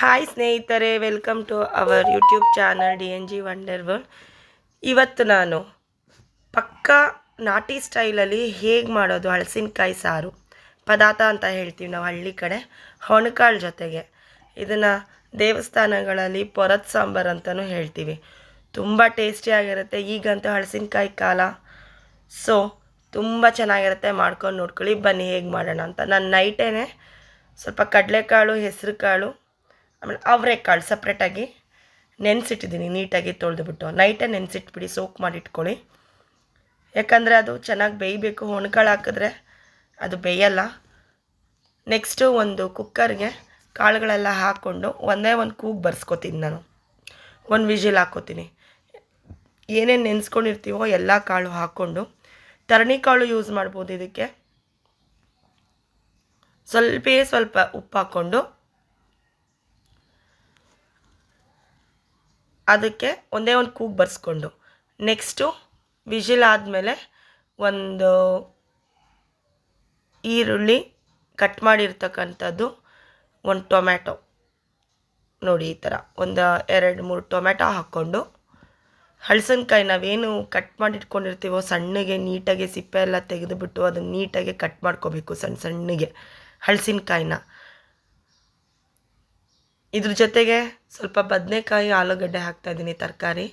Hi ಸ್ನೇಹಿತರೆ welcome to our YouTube channel D N G wonder world ಇವತ್ತು ನಾನು ಪಕ್ಕ ನಾಟಿ ಸ್ಟೈಲಲ್ಲಿ ಹೇಗೆ ಮಾಡೋದು ಹಳಸಿನಕಾಯಿ ಸಾರು, ಪದಾರ್ಥ ಅಂತ ಹೇಳ್ತೀವಿ ನಾವು ಹಳ್ಳಿ ಕಡೆ, ಹೊಣಕಾಳು ಜೊತೆಗೆ. ಇದನ್ನು ದೇವಸ್ಥಾನಗಳಲ್ಲಿ ಪೊರತ್ ಸಾಂಬಾರು ಅಂತಲೂ ಹೇಳ್ತೀವಿ. ತುಂಬ ಟೇಸ್ಟಿಯಾಗಿರುತ್ತೆ ಈಗಂತೂ ಹಳಸಿನಕಾಯಿ ಕಾಲ. ಸೊ ತುಂಬ ಚೆನ್ನಾಗಿರುತ್ತೆ, ಮಾಡ್ಕೊಂಡು ನೋಡ್ಕೊಳ್ಳಿ, ಬನ್ನಿ ಹೇಗೆ ಮಾಡೋಣ ಅಂತ. ನಾನು ನೈಟೇ ಸ್ವಲ್ಪ ಕಡಲೆಕಾಳು ಹೆಸರು ಕಾಳು ಆಮೇಲೆ ಅವರೆಕಾಳು ಸಪ್ರೇಟಾಗಿ ನೆನೆಸಿಟ್ಟಿದ್ದೀನಿ, ನೀಟಾಗಿ ತೊಳೆದುಬಿಟ್ಟು. ನೈಟೇ ನೆನೆಸಿಟ್ಬಿಡಿ ಸೋಕ್ ಮಾಡಿಟ್ಕೊಳ್ಳಿ. ಯಾಕಂದರೆ ಅದು ಚೆನ್ನಾಗಿ ಬೇಯಬೇಕು. ಒಣಕಾಳು ಹಾಕಿದ್ರೆ ಅದು ಬೇಯಲ್ಲ. ನೆಕ್ಸ್ಟು ಒಂದು ಕುಕ್ಕರ್ಗೆ ಕಾಳುಗಳೆಲ್ಲ ಹಾಕ್ಕೊಂಡು ಒಂದೇ ಒಂದು ಕೂಗ್ ಬರ್ಸ್ಕೊತೀನಿ ನಾನು. ಒಂದು ವಿಜಿಲ್ ಹಾಕ್ಕೋತೀನಿ. ಏನೇನು ನೆನೆಸ್ಕೊಂಡಿರ್ತೀವೋ ಎಲ್ಲ ಕಾಳು ಹಾಕ್ಕೊಂಡು. ತರಣಿ ಕಾಳು ಯೂಸ್ ಮಾಡ್ಬೋದು ಇದಕ್ಕೆ. ಸ್ವಲ್ಪ ಸ್ವಲ್ಪ ಉಪ್ಪು ಹಾಕ್ಕೊಂಡು ಅದಕ್ಕೆ ಒಂದೇ ಒಂದು ಕೂಗು ಬರ್ಸ್ಕೊಂಡು ನೆಕ್ಸ್ಟು ವಿಜಿಲ್ ಆದಮೇಲೆ ಒಂದು ಈರುಳ್ಳಿ ಕಟ್ ಮಾಡಿರ್ತಕ್ಕಂಥದ್ದು ಒಂದು ಟೊಮ್ಯಾಟೊ. ನೋಡಿ ಈ ಥರ ಒಂದು ಎರಡು ಮೂರು ಟೊಮ್ಯಾಟೊ ಹಾಕ್ಕೊಂಡು ಹಳಸನ್ಕಾಯಿ ನಾವೇನು ಕಟ್ ಮಾಡಿ ಇಟ್ಕೊಂಡಿರ್ತೀವೋ ಸಣ್ಣಗೆ ನೀಟಾಗಿ ಸಿಪ್ಪೆ ಎಲ್ಲ ತೆಗೆದುಬಿಟ್ಟು ಅದನ್ನು ನೀಟಾಗಿ ಕಟ್ ಮಾಡ್ಕೋಬೇಕು ಸಣ್ಣ ಸಣ್ಣಗೆ ಹಳಸಿನಕಾಯಿನ. ಇದ್ರ ಜೊತೆಗೆ ಸ್ವಲ್ಪ ಬದನೆಕಾಯಿ ಆಲೂಗಡ್ಡೆ ಹಾಕ್ತಾಯಿದ್ದೀನಿ ತರಕಾರಿ.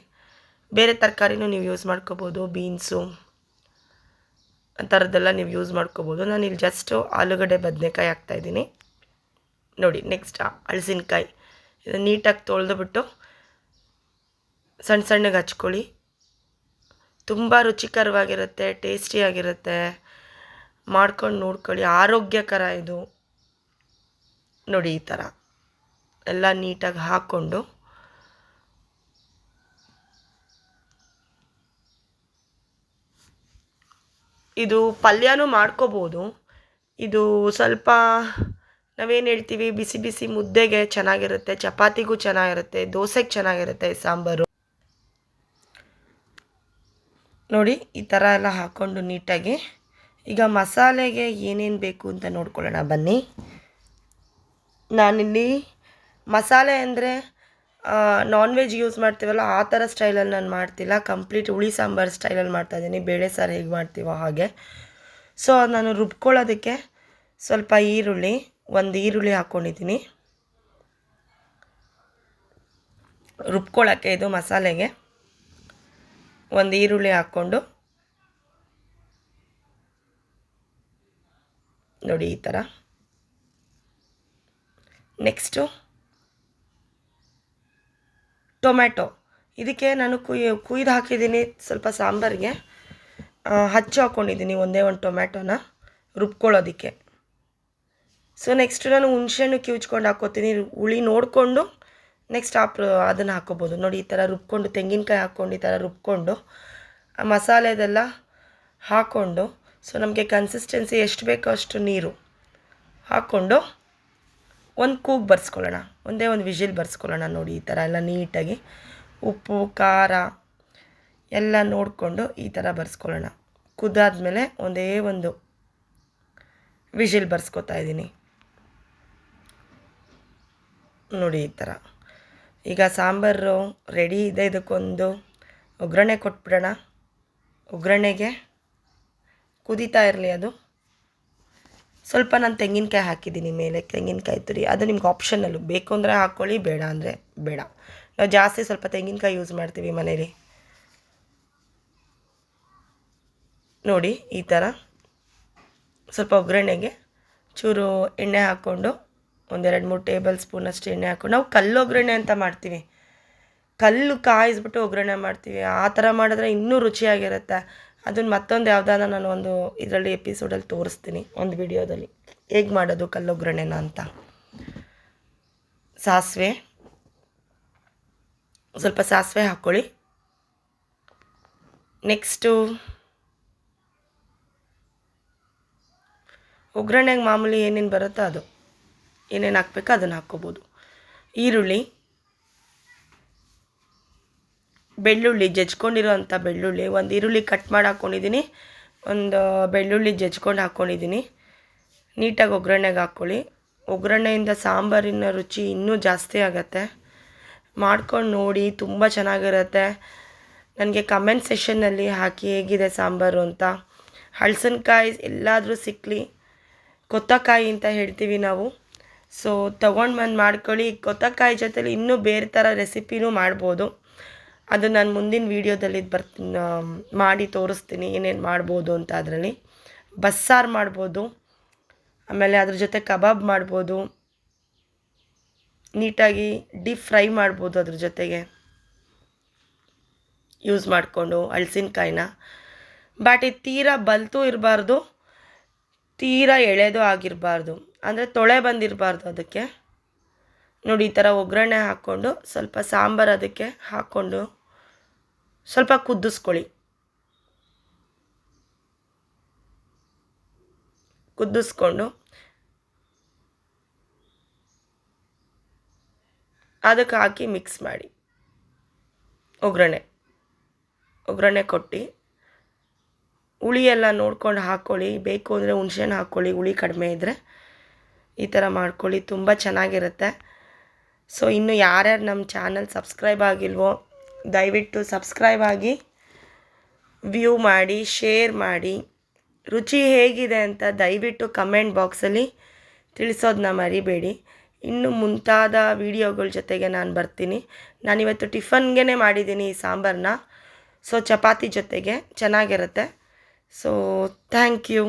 ಬೇರೆ ತರಕಾರಿನೂ ನೀವು ಯೂಸ್ ಮಾಡ್ಕೋಬೋದು ಬೀನ್ಸು ಆ ಥರದ್ದೆಲ್ಲ ನೀವು ಯೂಸ್ ಮಾಡ್ಕೋಬೋದು. ನಾನು ಇಲ್ಲಿ ಜಸ್ಟು ಆಲೂಗಡ್ಡೆ ಬದನೆಕಾಯಿ ಹಾಕ್ತಾಯಿದ್ದೀನಿ ನೋಡಿ ನೆಕ್ಸ್ಟ್ ಹಳಸಿನ್ಕಾಯಿ. ಇದನ್ನು ನೀಟಾಗಿ ತೊಳೆದುಬಿಟ್ಟು ಸಣ್ಣ ಸಣ್ಣಗೆ ಹಚ್ಕೊಳ್ಳಿ. ತುಂಬ ರುಚಿಕರವಾಗಿರುತ್ತೆ, ಟೇಸ್ಟಿಯಾಗಿರುತ್ತೆ. ಮಾಡ್ಕೊಂಡು ನೋಡ್ಕೊಳ್ಳಿ, ಆರೋಗ್ಯಕರ ಇದು. ನೋಡಿ, ಈ ಥರ ಎಲ್ಲ ನೀಟಾಗಿ ಹಾಕ್ಕೊಂಡು ಇದು ಪಲ್ಯನೂ ಮಾಡ್ಕೋಬೋದು. ಇದು ಸ್ವಲ್ಪ ನಾವೇನು ಹೇಳ್ತೀವಿ, ಬಿಸಿ ಬಿಸಿ ಮುದ್ದೆಗೆ ಚೆನ್ನಾಗಿರುತ್ತೆ, ಚಪಾತಿಗೂ ಚೆನ್ನಾಗಿರುತ್ತೆ, ದೋಸೆಗೆ ಚೆನ್ನಾಗಿರುತ್ತೆ ಸಾಂಬಾರು. ನೋಡಿ, ಈ ಥರ ಎಲ್ಲ ಹಾಕ್ಕೊಂಡು ನೀಟಾಗಿ. ಈಗ ಮಸಾಲೆಗೆ ಏನೇನು ಬೇಕು ಅಂತ ನೋಡ್ಕೊಳ್ಳೋಣ, ಬನ್ನಿ. ನಾನಿಲ್ಲಿ ಮಸಾಲೆ ಅಂದರೆ ನಾನ್ ವೆಜ್ ಯೂಸ್ ಮಾಡ್ತೀವಲ್ಲ, ಆ ಥರ ಸ್ಟೈಲಲ್ಲಿ ನಾನು ಮಾಡ್ತಿಲ್ಲ. ಕಂಪ್ಲೀಟ್ ಹುಳಿ ಸಾಂಬಾರು ಸ್ಟೈಲಲ್ಲಿ ಮಾಡ್ತಾಯಿದ್ದೀನಿ ಬೇಳೆ ಸಾರು ಹೇಗೆ ಮಾಡ್ತೀವೋ ಹಾಗೆ. ಸೊ ನಾನು ರುಬ್ಕೊಳ್ಳೋದಕ್ಕೆ ಸ್ವಲ್ಪ ಈರುಳ್ಳಿ, ಒಂದು ಈರುಳ್ಳಿ ಹಾಕ್ಕೊಂಡಿದ್ದೀನಿ ರುಬ್ಕೊಳ್ಳೋಕ್ಕೆ ಇದು ಮಸಾಲೆಗೆ ಒಂದು ಈರುಳ್ಳಿ ಹಾಕ್ಕೊಂಡು, ನೋಡಿ ಈ ಥರ ನೆಕ್ಸ್ಟು ಟೊಮ್ಯಾಟೊ. ಇದಕ್ಕೆ ನಾನು ಕುಯ್, ಕುಯ್ದು ಹಾಕಿದ್ದೀನಿ ಸ್ವಲ್ಪ ಸಾಂಬಾರಿಗೆ. ಹಚ್ಚಿ ಹಾಕ್ಕೊಂಡಿದ್ದೀನಿ ಒಂದೇ ಒಂದು ಟೊಮ್ಯಾಟೊನ ರುಬ್ಕೊಳ್ಳೋದಕ್ಕೆ. ಸೊ ನೆಕ್ಸ್ಟ್ ನಾನು ಹುಣ್ಸೆಹಣ್ಣು ಕಿವುಚ್ಕೊಂಡು ಹಾಕ್ಕೋತೀನಿ. ಹುಳಿ ನೋಡಿಕೊಂಡು ನೆಕ್ಸ್ಟ್ ಆಪ್, ಅದನ್ನು ಹಾಕ್ಕೋಬೋದು. ನೋಡಿ, ಈ ಥರ ರುಬ್ಕೊಂಡು, ತೆಂಗಿನಕಾಯಿ ಹಾಕ್ಕೊಂಡು ಈ ಥರ ರುಬ್ಕೊಂಡು, ಆ ಮಸಾಲೆದೆಲ್ಲ ಹಾಕ್ಕೊಂಡು ಸೊ ನಮಗೆ ಕನ್ಸಿಸ್ಟೆನ್ಸಿ ಎಷ್ಟು ಬೇಕೋ ಅಷ್ಟು ನೀರು ಹಾಕ್ಕೊಂಡು ಒಂದು ಕೂಗು ಬರ್ಸ್ಕೊಳ್ಳೋಣ, ಒಂದೇ ಒಂದು ವಿಜಿಲ್ ಬರ್ಸ್ಕೊಳ್ಳೋಣ ನೋಡಿ ಈ ಥರ ಎಲ್ಲ ನೀಟಾಗಿ. ಉಪ್ಪು, ಖಾರ ಎಲ್ಲ ನೋಡಿಕೊಂಡು ಈ ಥರ ಬರ್ಸ್ಕೊಳ್ಳೋಣ. ಕುದಾದ್ಮೇಲೆ ಒಂದೇ ಒಂದು ವಿಜಿಲ್ ಬರ್ಸ್ಕೊತಾ ಇದ್ದೀನಿ. ನೋಡಿ ಈ ಥರ. ಈಗ ಸಾಂಬಾರು ರೆಡಿ ಇದೆ, ಇದಕ್ಕೊಂದು ಒಗ್ಗರಣೆ ಕೊಟ್ಬಿಡೋಣ. ಒಗ್ಗರಣೆಗೆ ಕುದೀತಾ ಇರಲಿ ಅದು. ಸ್ವಲ್ಪ ನಾನು ತೆಂಗಿನಕಾಯಿ ಹಾಕಿದ್ದೀನಿ ಮೇಲೆ, ತೆಂಗಿನಕಾಯಿ ತುರಿ. ಅದು ನಿಮ್ಗೆ ಆಪ್ಷನಲ್ಲು ಬೇಕು ಅಂದರೆ ಹಾಕ್ಕೊಳ್ಳಿ ಬೇಡ ಅಂದರೆ ಬೇಡ. ನಾವು ಜಾಸ್ತಿ ಸ್ವಲ್ಪ ತೆಂಗಿನಕಾಯಿ ಯೂಸ್ ಮಾಡ್ತೀವಿ ಮನೇಲಿ. ನೋಡಿ, ಈ ಥರ ಸ್ವಲ್ಪ ಒಗ್ಗರಣೆಗೆ ಚೂರು ಎಣ್ಣೆ ಹಾಕ್ಕೊಂಡು, ಒಂದೆರಡು ಮೂರು ಟೇಬಲ್ ಸ್ಪೂನಷ್ಟು ಎಣ್ಣೆ ಹಾಕ್ಕೊಂಡು. ನಾವು ಕಲ್ಲು ಒಗ್ಗರಣೆ ಅಂತ ಮಾಡ್ತೀವಿ. ಕಲ್ಲು ಕಾಯಿಸ್ಬಿಟ್ಟು ಒಗ್ಗರಣೆ ಮಾಡ್ತೀವಿ. ಆ ಥರ ಮಾಡಿದ್ರೆ ಇನ್ನೂ ರುಚಿಯಾಗಿರುತ್ತೆ. ಅದನ್ನು ಮತ್ತೊಂದು ಯಾವುದಾನ ನಾನು ಒಂದು ಇದರಲ್ಲಿ ಎಪಿಸೋಡಲ್ಲಿ ತೋರಿಸ್ತೀನಿ, ಒಂದು ವಿಡಿಯೋದಲ್ಲಿ ಹೇಗೆ ಮಾಡೋದು ಕಲ್ಲೊಗ್ಗರಣೆನ ಅಂತ. ಸಾಸಿವೆ. ಸ್ವಲ್ಪ ಸಾಸಿವೆ ಹಾಕ್ಕೊಳ್ಳಿ ನೆಕ್ಸ್ಟು ಒಗ್ಗರಣೆಗೆ ಮಾಮೂಲಿ ಏನೇನು ಬರುತ್ತೋ ಅದು. ಏನೇನು ಹಾಕ್ಬೇಕೋ ಅದನ್ನು ಹಾಕ್ಕೋಬೋದು. ಈರುಳ್ಳಿ. ಬೆಳ್ಳುಳ್ಳಿ ಜಜ್ಕೊಂಡಿರುವಂಥ ಬೆಳ್ಳುಳ್ಳಿ, ಒಂದು ಈರುಳ್ಳಿ ಕಟ್ ಮಾಡಿ ಹಾಕ್ಕೊಂಡಿದ್ದೀನಿ ಒಂದು ಬೆಳ್ಳುಳ್ಳಿ ಜಜ್ಕೊಂಡು ಹಾಕ್ಕೊಂಡಿದ್ದೀನಿ ನೀಟಾಗಿ ಒಗ್ಗರಣೆಗೆ ಹಾಕ್ಕೊಳ್ಳಿ ಒಗ್ಗರಣೆಯಿಂದ ಸಾಂಬಾರಿನ ರುಚಿ ಇನ್ನೂ ಜಾಸ್ತಿ ಆಗುತ್ತೆ. ಮಾಡ್ಕೊಂಡು ನೋಡಿ, ತುಂಬ ಚೆನ್ನಾಗಿರುತ್ತೆ. ನನಗೆ ಕಮೆಂಟ್ ಸೆಷನ್ನಲ್ಲಿ ಹಾಕಿ ಹೇಗಿದೆ ಸಾಂಬಾರು ಅಂತ. ಹಳಸನ್ಕಾಯಿ ಎಲ್ಲಾದರೂ ಸಿಕ್ಕಲಿ ಕೊತ್ತಕಾಯಿ ಅಂತ ಹೇಳ್ತೀವಿ ನಾವು. ಸೊ ತೊಗೊಂಡು ಬಂದು ಮಾಡ್ಕೊಳ್ಳಿ. ಕೊತ್ತಕಾಯಿ ಜೊತೆಲಿ ಇನ್ನೂ ಬೇರೆ ಥರ ರೆಸಿಪಿನೂ ಮಾಡ್ಬೋದು. ಅದು ನಾನು ಮುಂದಿನ ವೀಡಿಯೋದಲ್ಲಿ ಬರ್ತೀನಿ ಮಾಡಿ ತೋರಿಸ್ತೀನಿ ಏನೇನು ಮಾಡ್ಬೋದು ಅಂತ ಅದರಲ್ಲಿ. ಬಸ್ಸಾರು ಮಾಡ್ಬೋದು, ಆಮೇಲೆ ಅದ್ರ ಜೊತೆ ಕಬಾಬ್ ಮಾಡ್ಬೋದು, ನೀಟಾಗಿ ಡೀಪ್ ಫ್ರೈ ಮಾಡ್ಬೋದು ಅದ್ರ ಜೊತೆಗೆ. ಯೂಸ್ ಮಾಡಿಕೊಂಡು ಹಳಸಿನ್ಕಾಯಿನ ಬಟ್ ಇದು ತೀರಾ ಬಲ್ತು ಇರಬಾರ್ದು, ತೀರಾ ಎಳೆದು ಆಗಿರಬಾರ್ದು. ಅಂದರೆ ತೊಳೆ ಬಂದಿರಬಾರ್ದು ಅದಕ್ಕೆ. ನೋಡಿ, ಈ ಥರ ಒಗ್ಗರಣೆ ಹಾಕ್ಕೊಂಡು ಸ್ವಲ್ಪ ಸಾಂಬಾರು ಅದಕ್ಕೆ ಹಾಕ್ಕೊಂಡು ಸ್ವಲ್ಪ ಕುದಿಸ್ಕೊಳ್ಳಿ. ಕುದಿಸ್ಕೊಂಡು ಅದಕ್ಕೆ ಹಾಕಿ ಮಿಕ್ಸ್ ಮಾಡಿ. ಒಗ್ಗರಣೆ ಒಗ್ಗರಣೆ ಕೊಟ್ಟು ಹುಳಿ ಎಲ್ಲ ನೋಡ್ಕೊಂಡು ಹಾಕ್ಕೊಳ್ಳಿ. ಬೇಕು ಅಂದರೆ ಹುಣ್ಸೆಹಣ್ಣು ಹಾಕ್ಕೊಳ್ಳಿ. ಹುಳಿ ಕಡಿಮೆ ಇದ್ದರೆ ಈ ಥರ ಮಾಡ್ಕೊಳ್ಳಿ. ತುಂಬ ಚೆನ್ನಾಗಿರುತ್ತೆ. ಸೊ ಇನ್ನು ಯಾರ್ಯಾರು ನಮ್ಮ ಚಾನಲ್ ಸಬ್ಸ್ಕ್ರೈಬ್ ಆಗಿಲ್ವೋ, ದಯವಿಟ್ಟು ಸಬ್ಸ್ಕ್ರೈಬ್ ಆಗಿ, ವ್ಯೂ ಮಾಡಿ, ಶೇರ್ ಮಾಡಿ. ರುಚಿ ಹೇಗಿದೆ ಅಂತ ದಯವಿಟ್ಟು ಕಮೆಂಟ್ ಬಾಕ್ಸಲ್ಲಿ ತಿಳಿಸೋದನ್ನ ಮರಿಬೇಡಿ. ಇನ್ನು ಮುಂತಾದ ವೀಡಿಯೋಗಳ ಜೊತೆಗೆ ನಾನು ಬರ್ತೀನಿ. ನಾನಿವತ್ತು ಟಿಫನ್ಗೆ ಮಾಡಿದ್ದೀನಿ ಈ ಸಾಂಬಾರನ್ನ ಸೊ, ಚಪಾತಿ ಜೊತೆಗೆ ಚೆನ್ನಾಗಿರುತ್ತೆ. So thank you